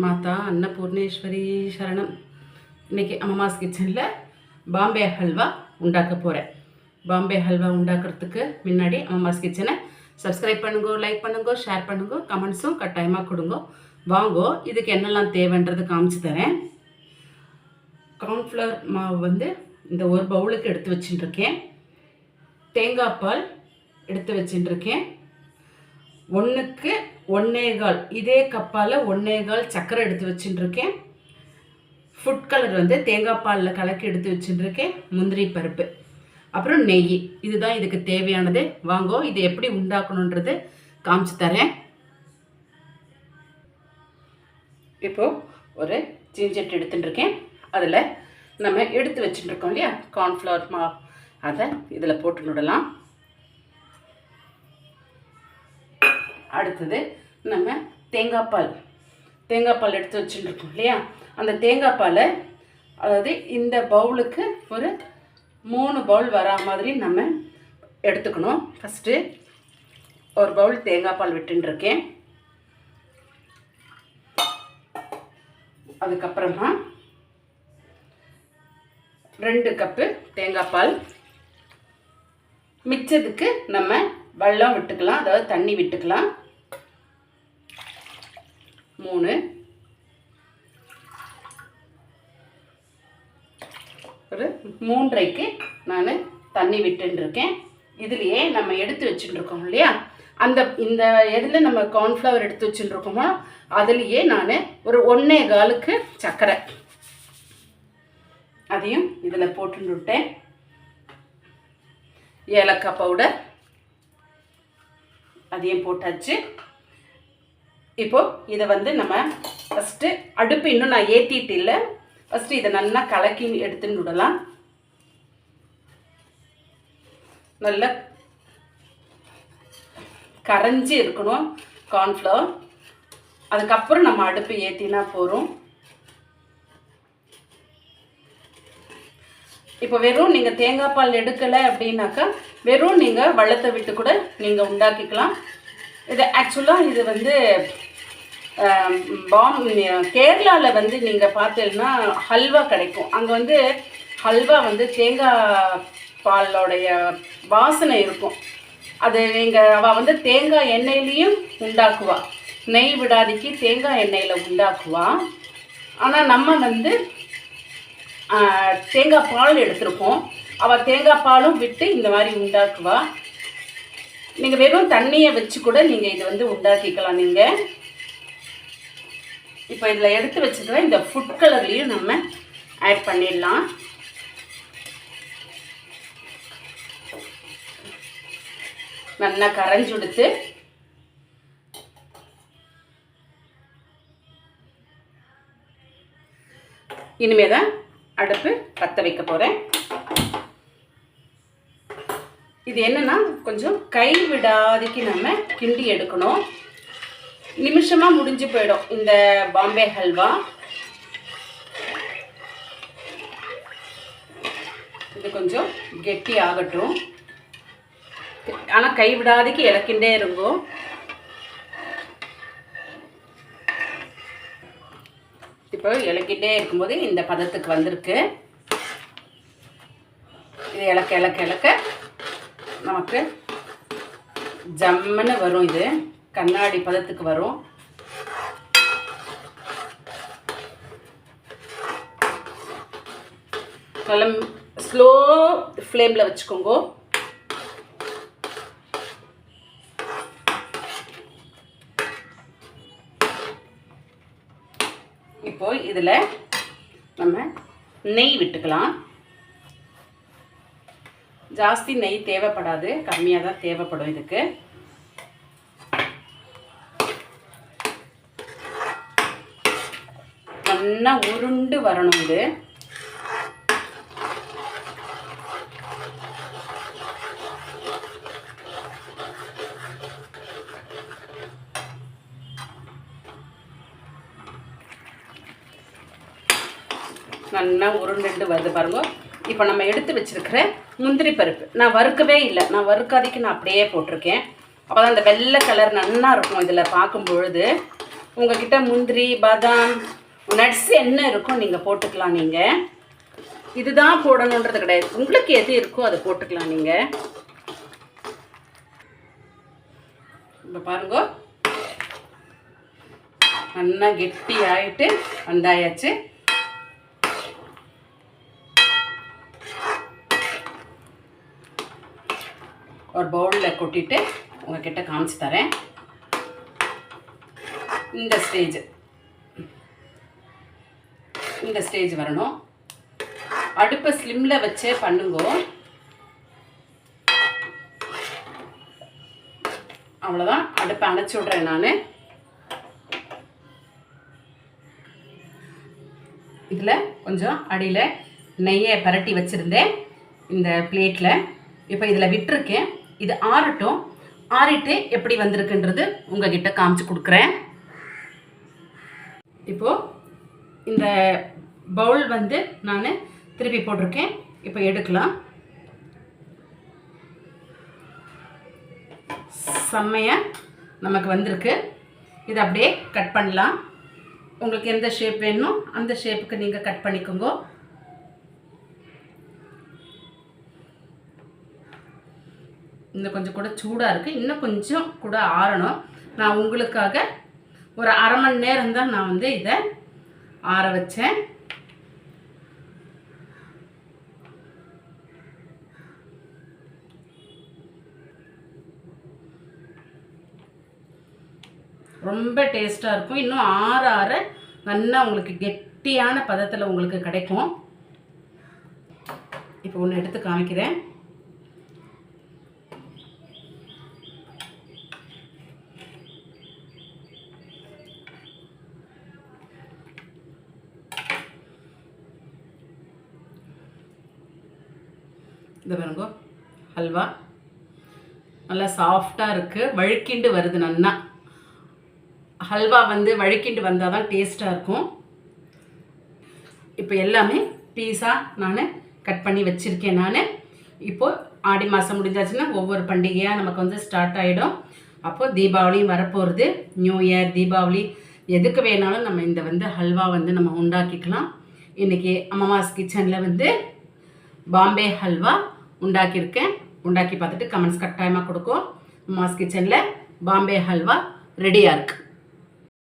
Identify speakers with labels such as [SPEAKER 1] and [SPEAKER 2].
[SPEAKER 1] மாதா அன்னபூர்ணேஸ்வரி சரணம். இன்னைக்கு அம்மாஸ் கிச்சனில் பாம்பே ஹல்வா உண்டாக்க போகிறேன் பாம்பே ஹல்வா உண்டாக்குறதுக்கு முன்னாடி அம்மாஸ் கிச்சனை சப்ஸ்கிரைப் பண்ணுங்க லைக் பண்ணுங்க ஷேர் பண்ணுங்க கமெண்ட்ஸும் கட்டாயமாக கொடுங்க. வாங்கோ இதுக்கு என்னெல்லாம் தேவைன்றது காமிச்சு தரேன். கார்ன்ஃப்ளவர் மாவு வந்து இந்த ஒரு பவுலுக்கு எடுத்து வச்சுட்டுருக்கேன் தேங்காய் பால் எடுத்து வச்சுட்டுருக்கேன் ஒன்றுக்கு ஒன்றுக்கு ஒன்னேகால். இதே கப்பால் ஒன்னேகால் சர்க்கரை எடுத்து வச்சுட்டுருக்கேன் ஃபுட் கலர் வந்து தேங்காய் பாலில் கலக்கி எடுத்து வச்சுட்டுருக்கேன் முந்திரி பருப்பு. அப்புறம் நெய். இதுதான் இதுக்கு தேவையானது. வாங்கோ இது எப்படி உண்டாக்கணுன்றது காமிச்சு தரேன். இப்போது ஒரு ஜிஞ்சட் எடுத்துட்டுருக்கேன். அதில் நம்ம எடுத்து வச்சுட்டுருக்கோம் இல்லையா? கார்ன்ஃப்ளவர் மா அதை இதில் போட்டு விடலாம் அடுத்தது நம்ம தேங்காய் பால். தேங்காய் பால் எடுத்து வச்சுட்டுருக்கோம் இல்லையா? அந்த தேங்காய் பாலை அதாவது இந்த பவுலுக்கு ஒரு மூணு பவுல் வரா மாதிரி நம்ம எடுத்துக்கணும். ஃபஸ்ட்டு ஒரு பவுல் தேங்காய் பால் விட்டுருக்கேன் அதுக்கப்புறமா ரெண்டு கப்பு தேங்காய் பால். மிச்சத்துக்கு நம்ம வெள்ளம் விட்டுக்கலாம் அதாவது தண்ணி விட்டுக்கலாம். மூணு. ஒரு மூன்றைக்கு நான் தண்ணி விட்டுருக்கேன் இதுலேயே நம்ம எடுத்து வச்சுட்டுருக்கோம் இல்லையா? அந்த இந்த எதில் நம்ம கார்ன்ஃப்ளவர் எடுத்து வச்சுட்டுருக்கோமோ அதுலேயே நான் ஒரு ஒன்றே காலுக்கு சர்க்கரை அதையும் இதில் போட்டுட்டேன் ஏலக்காய் பவுடர் அதையும் போட்டாச்சு. இப்போ இதை வந்து நம்ம ஃபஸ்ட்டு அடுப்பு இன்னும் நான் ஏற்றிட்டு இல்லை. ஃபஸ்ட்டு இதை நல்லா கலக்கி எடுத்துன்னு விடலாம். நல்லா கரைஞ்சி இருக்கணும் கார்ன்ஃப்ளவர் அதுக்கப்புறம் நம்ம அடுப்பு ஏற்றினா போகிறோம் இப்போ வெறும் நீங்கள் தேங்காய் பால் எடுக்கலை அப்படின்னாக்கா வெறும் நீங்கள் வெள்ளத்தை விட்டு கூட நீங்கள் உண்டாக்கிக்கலாம். இது ஆக்சுவலாக இது வந்து பாம் கேரளாவில் வந்து நீங்கள் பார்த்தீங்கன்னா ஹல்வா கிடைக்கும். அங்கே வந்து ஹல்வா வந்து தேங்காய் பாலோடைய வாசனை இருக்கும். அது நீங்கள் அவள் வந்து தேங்காய் எண்ணெயிலையும் உண்டாக்குவா. நெய் விடாதிக்கு தேங்காய் எண்ணெயில் உண்டாக்குவா. ஆனால் நம்ம வந்து தேங்காய் பால் எடுத்திருக்கோம். அவள் தேங்காய் பாலும் விட்டு இந்த மாதிரி உண்டாக்குவா. நீங்கள் வெறும் தண்ணியை வச்சு கூட நீங்கள் இது வந்து உண்டாக்கிக்கலாம் நீங்கள் இப்போ இதில் எடுத்து வச்சுக்கிற இந்த ஃபுட் கலர்லேயும் நம்ம ஆட் பண்ணிடலாம். நல்லா கரைஞ்சி கொடுத்து இனிமே தான் அடுப்பு பற்ற வைக்க போகிறேன் இது என்னென்னா கொஞ்சம் கை விடாதிக்கு நம்ம கிண்டி எடுக்கணும். நிமிஷமாக முடிஞ்சு போயிடும் இந்த பாம்பே ஹல்வா. இது கொஞ்சம் கெட்டி ஆகட்டும். ஆனால் கை விடாதிக்கு இலக்கிண்டே இருக்கும் இப்போ இலக்கிட்டே இருக்கும்போது இந்த பதத்துக்கு வந்திருக்கு. இது இலக்க இலக்க இலக்க. நமக்கு ஜம்முன்னு வரும் இது. கண்ணாடி பதத்துக்கு வரும். நல்ல ஸ்லோ ஃப்ளேமில் வச்சுக்கோங்க. இப்போ இதில் நம்ம நெய் விட்டுக்கலாம். ஜாஸ்தி நெய் தேவைப்படாது. கம்மியாக தான் தேவைப்படும் இதுக்கு. நல்லா உருண்டு வரணும் இது. நல்லா உருண்டுண்டு வருது பாருங்க. இப்போ நம்ம எடுத்து வச்சிருக்கிற முந்திரி பருப்பு. நான் வறுக்கவே இல்லை. நான் வறுக்காதைக்கு நான் அப்படியே போட்டிருக்கேன். அப்போ தான் அந்த வெள்ளை கலர் நன்னா இருக்கும் இதில் பார்க்கும் பொழுது உங்ககிட்ட முந்திரி பாதாம் நட்ஸ் என்ன இருக்கோ நீங்கள் போட்டுக்கலாம் நீங்கள் இதுதான் போடணுன்றது கிடையாது. உங்களுக்கு எது இருக்கோ அதை போட்டுக்கலாம் நீங்கள் இப்போ பாருங்க. நல்லா கெட்டி ஆகிட்டு வந்தாயாச்சு. ஒரு பவுலில் கொட்டிட்டு உங்ககிட்ட காமிச்சு தரேன். இந்த ஸ்டேஜ் இந்த ஸ்டேஜ் வரணும். அடுப்பை ஸ்லிம்மில் வச்சே பண்ணுங்க. அவ்வளோதான் அடுப்பை அணைச்சி விட்றேன் நான். இதில் கொஞ்சம் அடியில் நெய்யை பரட்டி வச்சுருந்தேன். இந்த பிளேட்டில் இப்போ இதில் விட்டுருக்கேன். இது ஆறட்டும். ஆறிட்டு எப்படி வந்திருக்குன்றது உங்ககிட்ட காமிச்சு கொடுக்குறேன். இப்போது இந்த பவுல் வந்து நான் திருப்பி போட்டிருக்கேன். இப்போ எடுக்கலாம். செம்மையாக நமக்கு வந்திருக்கு. இது அப்படியே கட் பண்ணலாம். உங்களுக்கு எந்த ஷேப் வேணுமோ அந்த ஷேப்புக்கு நீங்கள் கட் பண்ணிக்கோங்க. இன்னும் கொஞ்சம் கூட சூடாக இருக்குது இன்னும் கொஞ்சம் கூட ஆறணும். நான் உங்களுக்காக ஒரு அரை மணி நேரம் தான் நான் வந்து இதை ஆற வச்சேன். ரொம்ப டேஸ்ட்டாக இருக்கும். இன்னும் ஆற ஆற நல்லா உங்களுக்கு கெட்டியான பதத்தில் உங்களுக்கு கிடைக்கும். இப்போ ஒன்று எடுத்து காமிக்கிறேன். இந்த பாருங்க. ஹல்வா நல்லா சாஃப்டாக இருக்குது வழுக்கிண்டு வருது நன்னா ஹல்வா வந்து வழுக்கிண்டு வந்தால் தான் டேஸ்ட்டாக இருக்கும். இப்போ எல்லாமே பீஸாக நான் கட் பண்ணி வச்சுருக்கேன் நான். இப்போது ஆடி மாதம் முடிஞ்சாச்சுன்னா ஒவ்வொரு பண்டிகையாக நமக்கு வந்து ஸ்டார்ட் ஆகிடும் அப்போது தீபாவளியும் வரப்போகிறது நியூ இயர் தீபாவளி எதுக்கு வேணாலும் நம்ம இந்த வந்து ஹல்வா வந்து நம்ம உண்டாக்கிக்கலாம். இன்றைக்கி அம்மாஸ் கிச்சனில் வந்து பாம்பே ஹல்வா உண்டாக்கியிருக்கேன். உண்டாக்கி பார்த்துட்டு கமெண்ட்ஸ் கட்டாயமாக கொடுக்கும் மாஸ் கிச்சனில் பாம்பே ஹல்வா ரெடியாக இருக்குது